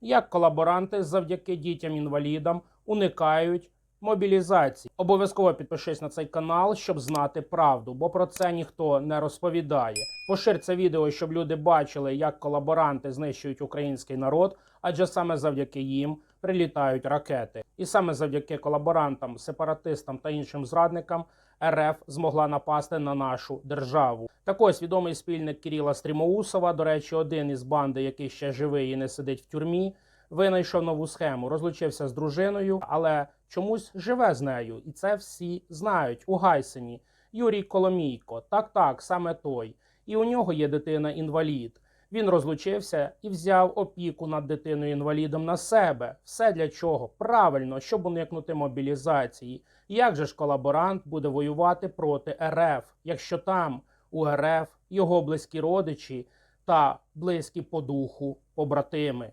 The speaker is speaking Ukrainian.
як колаборанти завдяки дітям-інвалідам уникають мобілізації. Обов'язково підпишись на цей канал, щоб знати правду, бо про це ніхто не розповідає. Пошир це відео, щоб люди бачили, як колаборанти знищують український народ, адже саме завдяки їм прилітають ракети. І саме завдяки колаборантам, сепаратистам та іншим зрадникам РФ змогла напасти на нашу державу. Так ось відомий спільник Кіріла Стрімоусова, до речі, один із банди, який ще живий і не сидить в тюрмі, винайшов нову схему, розлучився з дружиною, але чомусь живе з нею, і це всі знають у Гайсені. Юрій Коломійко, так, так, саме той. І у нього є дитина-інвалід. Він розлучився і взяв опіку над дитиною інвалідом на себе. Все для чого? Правильно, щоб уникнути мобілізації. Як же ж колаборант буде воювати проти РФ, якщо там у РФ його близькі родичі та близькі по духу побратими?